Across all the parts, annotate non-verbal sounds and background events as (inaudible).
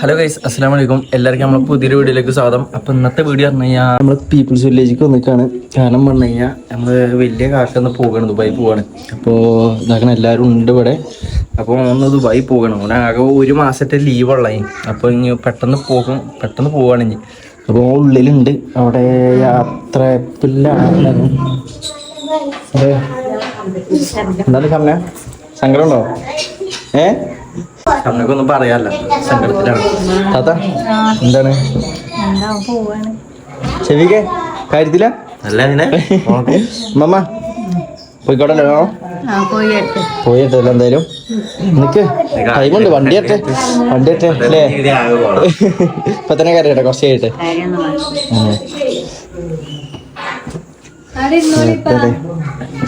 Hello guys അസ്സാം വലൈക്കും എല്ലാവർക്കും നമ്മളെ പുതിയൊരു വീഡിയോയിലേക്ക് സ്വാഗതം. അപ്പോൾ ഇന്നത്തെ വീഡിയോ പറഞ്ഞു കഴിഞ്ഞാൽ നമ്മൾ പീപ്പിൾസ് വില്ലേജിലേക്ക് വന്നിക്കാണ്. കാരണം പറഞ്ഞു കഴിഞ്ഞാൽ നമ്മൾ വലിയ കാശൊന്ന് പോകണം ദുബായി പോവാണ്. അപ്പോൾ ഇതാക്കണം എല്ലാവരും ഉണ്ട് ഇവിടെ. അപ്പോൾ ഒന്ന് ദുബായി പോകണം. ഓൻ ആകെ ഒരു മാസത്തെ ലീവ് ഉള്ളായി അപ്പോൾ ഇനി പെട്ടെന്ന് പോകും പെട്ടെന്ന് പോവാണ് ഇനി. അപ്പോൾ ഉള്ളിലുണ്ട്. അവിടെ യാത്ര എന്താണ് സങ്കടമുണ്ടോ? ഏ? കമ്മക്കൊന്നും പറയാല്ല സങ്കടത്തിലാണ്. താത്ത എന്താണ്? എന്താ പോവാണ്. അല്ല കാര്യത്തില മമ്മ പോയിക്കോട്ടല്ലോ ആ പോയിട്ട് പോയിട്ടല്ലോ എന്തായാലും? നിക്ക് ടൈമുണ്ട് വണ്ടി എട്ടെ വണ്ടി എട്ടെ അല്ലേ? ഇപ്പൊ തന്നെ കയറിയട്ടെ കുറച്ച് കഴിയട്ടെ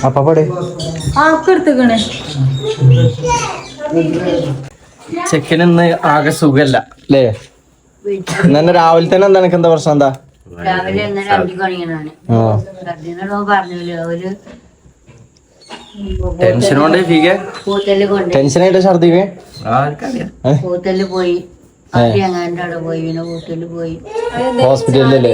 അപ്പാടെ ആക്കെടുത്തുക്കണേ ചെക്കൻ ഇന്ന് ആകെ സുഖല്ല അല്ലേ ഇന്ന രാവിലെ തന്നെ എന്താ എനിക്ക് എന്താ? പ്രശ്നം എന്താ ടെൻഷൻ കൊണ്ടേ ടെൻഷൻ പോയി. ഹോസ്പിറ്റലിലല്ലേ?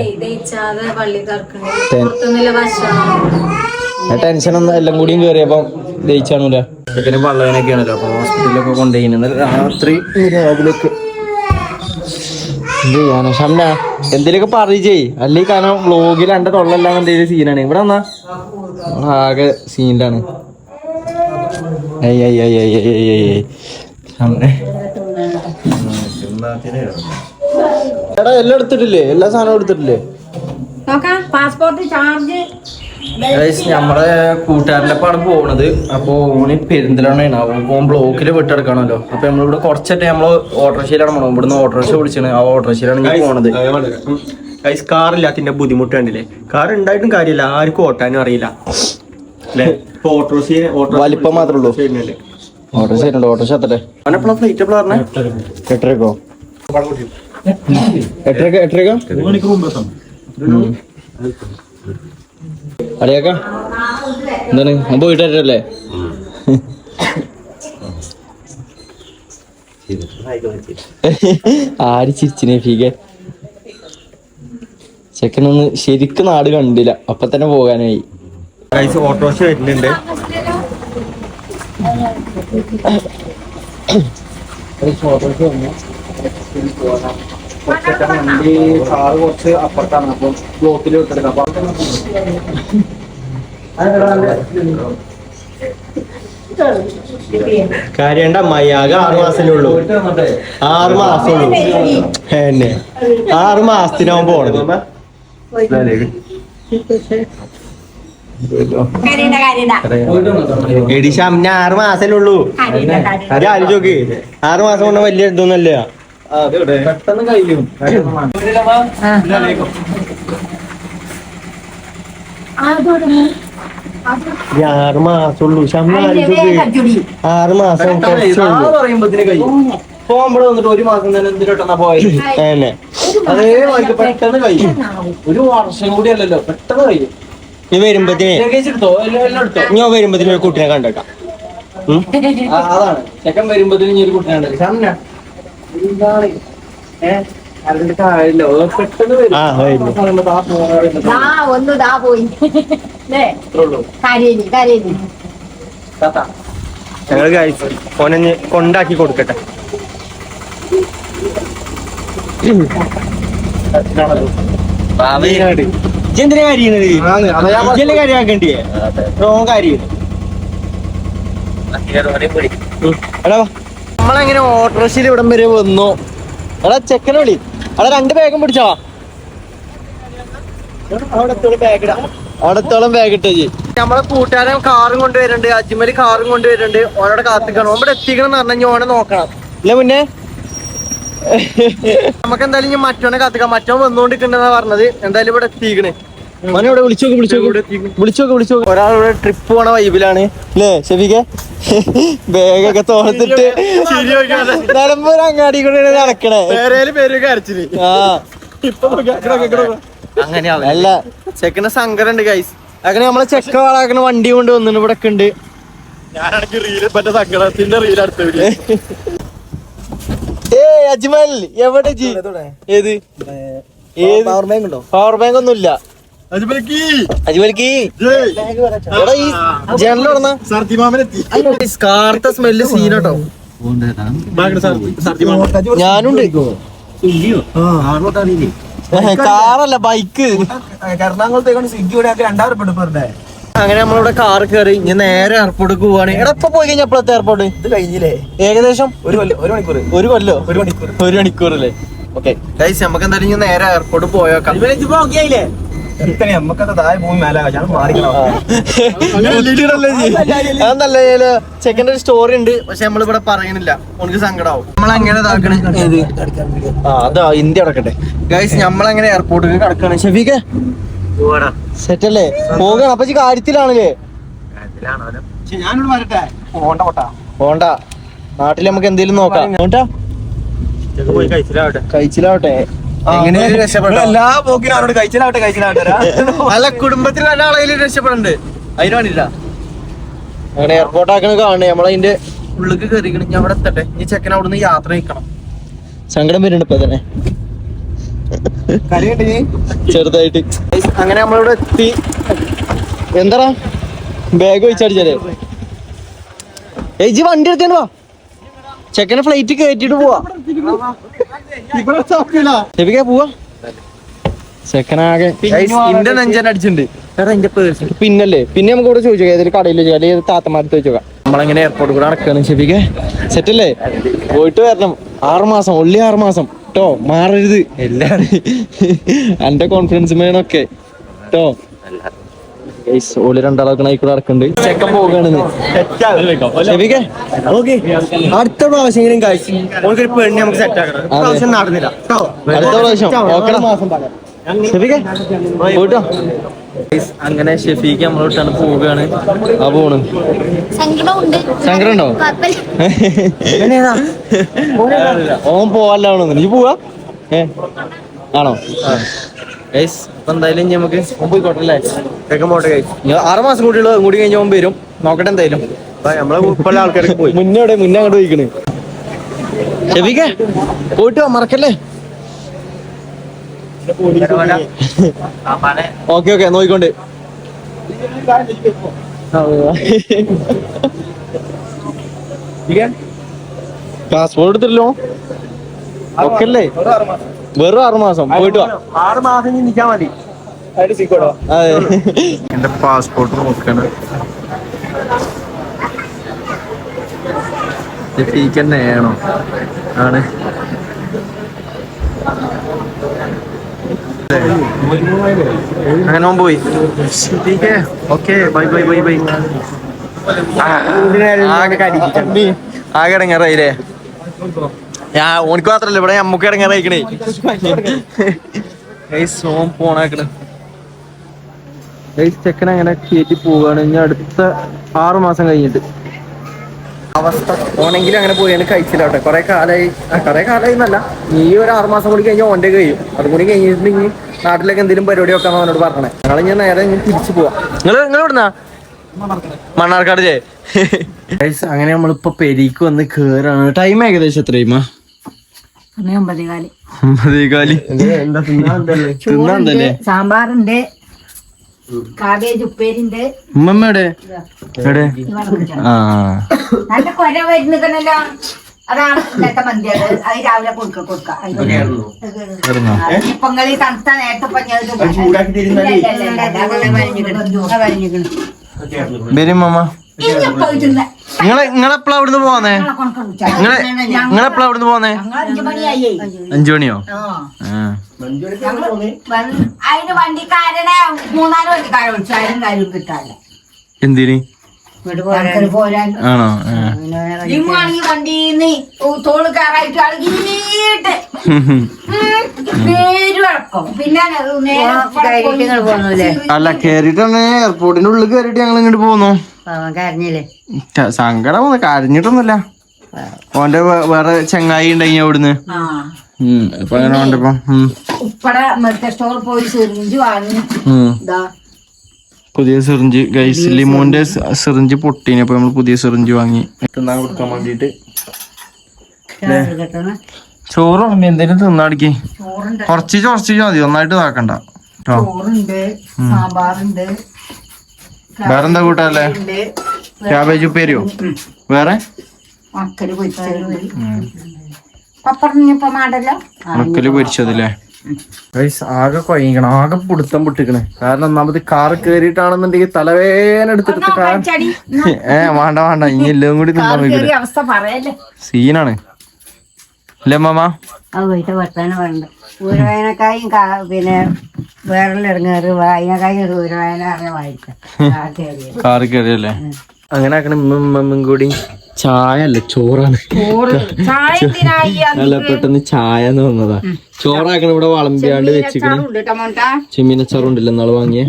ടെൻഷൻ ഒന്നും എല്ലാം കൂടി കയറിയപ്പം ജയിച്ചാണല്ലോ പിന്നെ പള്ളവനൊക്കെയാണല്ലോ അപ്പൊ ഹോസ്പിറ്റലിലൊക്കെ കൊണ്ടുപോയി രാത്രി രാവിലൊക്കെ എന്തേലൊക്കെ പറയേ അല്ലേ കാരണം വ്ലോഗിൽ എന്റെ തൊള്ളെല്ലാം എന്തേലും സീനാണ് ഇവിടെ വന്നാ ആകെ സീനിലാണ് എടാ എല്ലാം എടുത്തിട്ടില്ലേ? എല്ലാ സാധനവും എടുത്തിട്ടില്ലേ? പാസ്പോർട്ട് ചാർജ് നമ്മളെ കൂട്ടുകാരിലെ പാട് പോണത്. അപ്പൊ ഊണി പെരിന്തലാണ് ഓൻ ബ്ലോക്കിൽ വിട്ടെടുക്കണല്ലോ അപ്പൊ നമ്മളിവിടെ കുറച്ചിട്ട് നമ്മൾ ഓട്ടോറിക്ഷയിലാണ് പോണത്. ഇവിടുന്ന് ഓട്ടോറിക്ഷ വിളിച്ചാണ്. ആ ഓട്ടോറിക്ഷയിലാണ് ഞാൻ പോണത്. ഗൈസ് കാറില്ലാത്തിന്റെ ബുദ്ധിമുട്ട് കണ്ടില്ലേ? കാർ ഉണ്ടായിട്ടും കാര്യമില്ല. ആർക്കും ഓട്ടാനും അറിയില്ല. വലിപ്പം മാത്രമേ ഉള്ളൂ. ഓട്ടോറിക്ഷ ഉണ്ട് ഓട്ടോറിക്ഷ എത്തട്ടെ അവനെപ്പോഴാ ഫ്ലൈറ്റ് എപ്പോഴാ പറഞ്ഞേ? എട്ടരക്കോ? എട്ടരക്ക എട്ടരക്ക? അറിയാക്ക എന്താണ്? ഞാൻ വീട്ടുകാരല്ലേ ആര് ചിരിച്ചിനെ ഫീക ചെക്കനൊന്ന് ശരിക്കും നാട് കണ്ടില്ല. അപ്പൊ തന്നെ പോകാനായി. ഗൈസ് ഓട്ടോറിക്ഷ കുറച്ച് അപ്പുറത്താണ്. അപ്പൊ ബ്ലോക്കിൽ വിട്ടെടുക്കാം അപ്പൊ കാര്യണ്ട മയ്യാകെ ആറ് മാസമല്ലേ ഉള്ളൂ. ആറ് മാസം ഉള്ളൂ എന്നെ. ആറ് മാസത്തിനാവും പോണത്. എടി ഷംന ആറ് മാസല്ലേ ഉള്ളൂ. അത് ആലോചിക്ക് ആറ് മാസം കൊണ്ട് വലിയ ഇതൊന്നല്ല പെട്ടെന്ന് കഴിയും ആറ് മാസമുള്ളൂ. ആറ് മാസം ഒരു മാസം തന്നെ ഒരു വർഷം കൂടി അല്ലല്ലോ പെട്ടെന്ന് കഴിയും നീ ഞാൻ വരുമ്പത്തിന് ഒരു കുട്ടിനെ കണ്ടേക്കാം. അതാണ്. ചെക്കൻ വരുമ്പത്തിന് ഒരു കുട്ടിനെ കണ്ടേക്കാം. എന്താണ്? ആ ഒന്ന് ദാ പോയി. കരയിനി കരയിനി ഞങ്ങൾ കൊണ്ടാക്കി കൊടുക്കട്ടെ. എന്തിനാ കാര്യണത് കാര്യമാക്കേണ്ടിയേ റോങ് കാര്യം. നമ്മളെങ്ങനെ ഓട്ടോറിക്ഷയിൽ ഇവിടം വരെ വന്നു. എടാ ചെക്കനെ വിളി. അവിടെ രണ്ട് ബാഗും പിടിച്ചോ. അവിടത്തോളം ബാഗ് ഇട്ടേ നമ്മളെ കൂട്ടുകാരൻ കാറും കൊണ്ടുവരുന്നുണ്ട്. അജ്മൽ കാറും കൊണ്ടുവരുന്നുണ്ട്. ഓനോട് കാത്തിക്കണം. നമ്മുടെ എത്തിക്കണം എന്ന് പറഞ്ഞാൽ ഓനെ നോക്കണം. ഇല്ല മുന്നേ? (laughs) നമുക്ക് എന്തായാലും മറ്റോനെ കാത്തിക്കാം. മറ്റോ വന്നുകൊണ്ടിരിക്കണ്ടെന്നാ പറഞ്ഞത്. എന്തായാലും ഇവിടെ എത്തിക്കണേ. മോനെ ഇവിടെ വിളിച്ചോക്ക് വിളിച്ചോക്ക് വിളിച്ചോക്ക് വിളിച്ചോക്ക് ഒരാളിവിടെ ട്രിപ്പ് പോണ വൈബിലാണ്. അല്ലേ ഷെഫിക്കെ (laughs) ബാഗൊക്കെ തോർത്തിട്ട് നിലമ്പൂർ അങ്ങാടി കൂടെ നടക്കണേ. ആ. അല്ല. ചെക്കന് സങ്കരണ്ട് ഗൈസ് അങ്ങനെ നമ്മളെ ചെക്ക വാളാക്കണ വണ്ടി കൊണ്ട് വന്നിട്ട് ഇവിടെ ഉണ്ട്. ഞാനാണെങ്കിൽ റീൽ മറ്റേ സങ്കടത്തിന്റെ റീൽ അടുത്ത (laughs) ഏ അജ്മൽ എവിടെ ജി? ഏത്? ഏത്? പവർ ബാങ്ക് ഉണ്ടോ? പവർ ബാങ്ക് ഒന്നും കാർത്ത സ്മെല്ല് സീനട്ടോ ഞാനുണ്ട്. കാറല്ല ബൈക്ക്. എറണാകുളത്തേക്കാണ് സ്വിഗ്ഗി ഇവിടെ രണ്ടായിരം ഉറുപ്പിക പെർ അങ്ങനെ നമ്മളിവിടെ കാർ കയറി ഇനി നേരെ എയർപോർട്ടിൽ പോവാണ്. എടാ ഇപ്പൊ പോയി കഴിഞ്ഞാൽ എപ്പോഴത്തെ എയർപോർട്ട് ഇത് കഴിഞ്ഞില്ലേ? ഏകദേശം ഒരു കൊല്ലം ഒരു മണിക്കൂർ ഒരു കൊല്ലോ? ഒരു മണിക്കൂർ ഒരു മണിക്കൂറല്ലേ? ഓക്കെ. ഗൈസ് നമുക്ക് എന്തായാലും ഇനി നേരെ എയർപോർട്ട് പോയേക്കാം എത്തനെ നമ്മക്കത് താഴെ ഭൂമി മേലാകാശാണ് ഞാൻ മാറിക്കണം അതല്ല ചെക്കന്റെ ഒരു സ്റ്റോറി ഉണ്ട് പക്ഷെ നമ്മളിവിടെ പറയണില്ല ഉനക്ക് സങ്കടാവും. നമ്മളെങ്ങനെ ഇതാക്കണേ? ഏത്? ആ അതാ ഇന്ത്യ അടക്കട്ടെ ഗൈസ് നമ്മളെങ്ങനെ എയർപോർട്ടിൽ കിടക്കാണ്? ഷെഫീക്ക് സെറ്റ് അല്ലേ പോകണം. അപ്പൊ ഈ കാര്യത്തിലാണല്ലേ ഞാനിവിടെ വരട്ടെ. പോണ്ട പോട്ടാ. പോണ്ട. നാട്ടിൽ നമുക്ക് എന്തെങ്കിലും നോക്കാം. കഴിച്ചിലാവട്ടെ. കഴിച്ചിലാവട്ടെ. രക്ഷപ്പെടാം എല്ലാ പോക്കിനും അവരോട് കഴിച്ചാലാവട്ടെ കഴിച്ചാലാവട്ടെ. (laughs) അല്ല കുടുംബത്തിൽ ഒരാളെങ്കിലും രക്ഷപ്പെടണ്ട്. അതിന് അങ്ങനെ എയർപോർട്ട് ആക്കണ കാണണേ നമ്മളതിന്റെ ഉള്ളിക്ക് കയറിക്കണം ഞാൻ അവിടെ എത്തട്ടെ. ഈ ചെക്കൻ അവിടെ നിന്ന് യാത്ര നിൽക്കണം സങ്കടം വരുന്നുണ്ട് ഇപ്പൊ തന്നെ. ചെറുതായിട്ട്. അങ്ങനെ നമ്മളിവിടെ എത്തി. എന്താ ബാഗ് വെച്ചടിച്ചാലേ ഏജി വണ്ടി എടുത്തേണ്ടുവാ ചെക്കനെ ഫ്ലൈറ്റ് കയറ്റിട്ട് പോവാ. പോവാ? ഇന്റെ നെഞ്ചൻ അടിച്ചിട്ടുണ്ട്. പിന്നല്ലേ? പിന്നെ നമുക്ക് ഇവിടെ ചോദിച്ചു ഏതൊരു കടയിൽ ചോദിക്കാം അല്ലെങ്കിൽ താത്തമാരത്ത് ചോദിക്കാം നമ്മളെങ്ങനെ എയർപോർട്ട് കൂടെ നടക്കണം ഷെബിക്ക? സെറ്റല്ലേ പോയിട്ട് വരണം. ആറ് മാസം ഒള്ളി ആറ് മാസം. കേട്ടോ മാറരുത്. എല്ലാരും. എന്റെ കോൺഫിഡൻസ് വേണമൊക്കെ കേട്ടോ ഓൾ രണ്ടാളൊക്കെ ആയിക്കൂടെ നടക്കുന്നുണ്ട് ചെക്കൻ പോകാണെന്ന് അടുത്ത പ്രാവശ്യം പെണ്ണ് നമുക്ക് സെറ്റ് ആക്കണം. അതെ. പ്രാവശ്യം നടന്നില്ല. അടുത്ത പ്രാവശ്യം. പോയിട്ടോ? അങ്ങനെ ഷെഫീക്ക് നമ്മളോട്ടാണ് പോവുകയാണ്. ആ പോണ്. ശങ്കരണ്ടോ സങ്കടം ഉണ്ടോ കുഴപ്പമില്ല ഓൻ പോവാല്ലോ നീ പോവാ? ഏ. ആണോ? ഗൈസ് ഇപ്പൊ എന്തായാലും ഇനി നമുക്ക് പോയിക്കോട്ടെ അല്ലേ വേഗം പോട്ടെ ആറ് മാസം കൂടിയുള്ള കൂടി കഴിഞ്ഞ മുമ്പ് വരും. നോക്കട്ടെ എന്തായാലും. നമ്മളെ ഉൾപ്പെടെ ആൾക്കാരൊക്കെ പോയി. മുന്നേ എവിടെ മുന്നേ അങ്ങോട്ട് പോയിക്കണ്. ഷെഫീക്കെ പോയിട്ട് മറക്കല്ലേ? ഓക്കെ ഓക്കെ നോക്കിക്കൊണ്ട്. പാസ്പോർട്ട് എടുത്തില്ലോ ഒക്കെ അല്ലേ വെറും ആറ് മാസം. പോയിട്ട് വാ. ആറ് മാസം നിൽക്കാൻ മതി. സീക്കോടോ? അതെ. എന്റെ പാസ്പോർട്ട് നോക്കണം. ഫീക്ക് ആണ്. അങ്ങനെ ഓൻ പോയി. Okay bye bye bye bye ആകെ ഇടങ്ങാറായില്ലേ? ഞാൻ ഓനിക്ക് മാത്രല്ല ഇവിടെ നമുക്ക് ഇടങ്ങാറായിക്കണേ സോം പോണാക്കണ് ചെക്കൻ അങ്ങനെ കയറ്റി പോവുകയാണ് ഇനി അടുത്ത ആറു മാസം കഴിഞ്ഞിട്ട്. അവസ്ഥ. ഓണെങ്കിലും അങ്ങനെ പോയാണ് കഴിച്ചില്ലാട്ടെ കുറെ കാലായി. കുറെ കാലായി എന്നല്ല. ഈ ഒരു ആറു മാസം കൂടി കഴിഞ്ഞാൽ ഓന്റെ കഴിയും. അതും കൂടി കഴിഞ്ഞിട്ടുണ്ടെങ്കിൽ നാട്ടിലേക്ക് എന്തെങ്കിലും പരിപാടി വെക്കാൻ അവനോട് പറഞ്ഞേ. ഞങ്ങൾ ഞാൻ നേരെ തിരിച്ചു പോവാം. നിങ്ങൾ നിങ്ങൾ ഇവിടുന്ന മണ്ണാർക്കാട് ജേ. അങ്ങനെ നമ്മളിപ്പോ പെരിക്ക് വന്ന് കേറാണ്. ടൈം ഏകദേശം എത്രയുമാ സമയം ഒമ്പതേകാലി. തിന്നാന്തല്ലേ സാമ്പാറുണ്ട് കാബേജ് ഉപ്പേരിണ്ട്. ഉമ്മമ്മയുടെ എവിടെ? ആ. നല്ല കൊര വരുന്നിക്കണല്ലോ അതാണ് ഇന്നത്തെ മന്തി അത്. രാവിലെ കൊടുക്ക കൊടുക്ക. പൊങ്ങളി തണുത്ത നേരത്തെ പഞ്ഞത് ചൂടാക്കി തരുന്നാലേ. വരും മമ്മ നിങ്ങളെ നിങ്ങളെപ്പോഴാ അവിടുന്ന് പോവാന്നേ? നിങ്ങളെ നിങ്ങളെപ്പോഴാ അവിടുന്ന് പോവാന്നേ? അഞ്ചു മണിയോ? ആ. ആ. അതിന് വണ്ടിക്കാരനെ മൂന്നാൽ വണ്ടിക്കാരെ വിളിച്ചു. അതിനും കാര്യം കിട്ടാല്ല എന്തിന്? ആണോ? വണ്ടിന്ന് തോൾ കയറായിട്ട് അളകിട്ട് അല്ല കേറിട്ടാണ് എയർപോർട്ടിന്റെ ഉള്ളിൽ കേറിട്ട് ഞങ്ങൾ ഇങ്ങോട്ട് പോന്നു. കരഞ്ഞില്ലേ? സങ്കടം വന്നു കരഞ്ഞിട്ടൊന്നുമില്ല. ഓന്റെ വേറെ ചങ്ങായി ഉണ്ടായി അവിടുന്ന്. ആ. ഉം, അപ്പൊ അങ്ങനെ കണ്ടപ്പോ ഉം, ഉപ്പട മെഡിക്കൽ സ്റ്റോർ പോയി സിറിഞ്ച് വാങ്ങി. ഉം. പുതിയ സിറിഞ്ച് ഗൈസ് ലിമോന്റെ സിറിഞ്ച്. പൊട്ടീനെ അപ്പൊ നമ്മൾ പുതിയ സിറിഞ്ച് വാങ്ങി. തിന്നാൻ കൊടുക്കാൻ വേണ്ടിട്ട് ചോറ് എന്തെങ്കിലും എന്തേലും തിന്നാടിക്കേ കൊറച്ചു കുറച്ച് മതി ഒന്നായിട്ട് ഇതാക്കണ്ട ചോറുണ്ട് സാമ്പാറുണ്ട്. വേറെന്താ കൂട്ടാല്ലേ? ക്യാബേജ് ഉപ്പേരിയോ? വേറെ മക്കൽ പൊരിച്ചതുണ്ട്. മാടല്ലോ മുക്കൽ പൊരിച്ചതല്ലേ? ഗൈസ് ആകെ കൊയ്യണം ആകെ പിടുത്തം പൊട്ടിക്കണേ. കാരണം ഒന്നാമത് കാറ് കേറിയിട്ടാണെന്നുണ്ടെങ്കിൽ തലവേന എടുത്തിട്ട് കാർ ചടി (laughs) ഏ വേണ്ട വേണ്ട. ഇനി എല്ലാം കൂടി തിന്നാൻ അവസ്ഥ പറയല്ലേ. സീനാണ്. അല്ലേ മാമാ? വേണ്ട പിന്നെ വേറെ ഇറങ്ങാറ് അതിനേക്കായും ഊരവേന അറിയാൻ വായിക്കാം. കാറ് കയറിയല്ലേ അങ്ങനെ ആക്കണ കൂടി ചായ അല്ല ചോറാണ് അല്ല പെട്ടെന്ന് ചായ എന്ന് വന്നതാ ചോറാക്കണ ഇവിടെ വളമ്പിയാണ്ട് കേട്ടോ ചെമ്മീനച്ചാറുണ്ടല്ലോ നാളെ വാങ്ങിയ?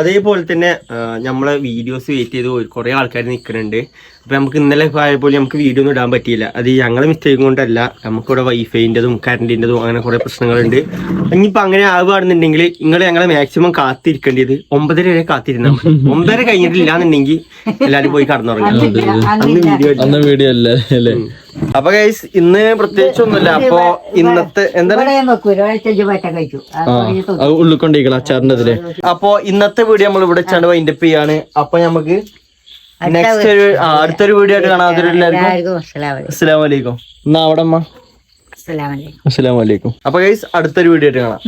അതേപോലെ തന്നെ നമ്മളെ വീഡിയോസ് വെയിറ്റ് ചെയ്ത് കുറെ ആൾക്കാർ നിൽക്കുന്നുണ്ട് അപ്പൊ നമുക്ക് ഇന്നലെ ആയപ്പോൾ നമുക്ക് വീഡിയോ ഒന്നും ഇടാൻ പറ്റിയില്ല. അത് ഞങ്ങളെ മിസ്റ്റേക്ക് കൊണ്ടല്ല. നമുക്കിവിടെ വൈഫൈന്റെതും കറണ്ടിന്റെതും അങ്ങനെ കുറെ പ്രശ്നങ്ങളുണ്ട്. ഇനിയിപ്പോ അങ്ങനെ ആവുകയാണെന്നുണ്ടെങ്കിൽ നിങ്ങൾ ഞങ്ങളെ മാക്സിമം കാത്തിരിക്കേണ്ടത് ഒമ്പതര വരെ കാത്തിരുന്നാൽ മതി. (laughs) ഒമ്പതര കഴിഞ്ഞിട്ടില്ലാന്നുണ്ടെങ്കിൽ എല്ലാവരും പോയി കടന്നുറങ്ങി. അന്ന് വീഡിയോ അല്ലേ? അപ്പൊ ഗൈസ് ഇന്ന് പ്രത്യേകിച്ച് ഒന്നുമില്ല അപ്പൊ ഇന്നത്തെ എന്താണ്? ഉള്ളിക്കൊണ്ടിരിക്കണം അച്ചാറിന്റെ ഇതിൽ അപ്പൊ ഇന്നത്തെ വീഡിയോ നമ്മൾ ഇവിടെ വെച്ചാണ്ട് വൈൻഡപ്പ് ചെയ്യാണ്. അപ്പൊ നമുക്ക് നെക്സ്റ്റ് ഒരു അടുത്തൊരു വീഡിയോ ആയിട്ട് കാണാം. അതൊരു അസ്സലാമലൈക്കും എന്നാ അവിടെ അസ്സലാമലൈക്കും അപ്പൊ ഗൈസ് അടുത്തൊരു വീഡിയോ ആയിട്ട് കാണാം.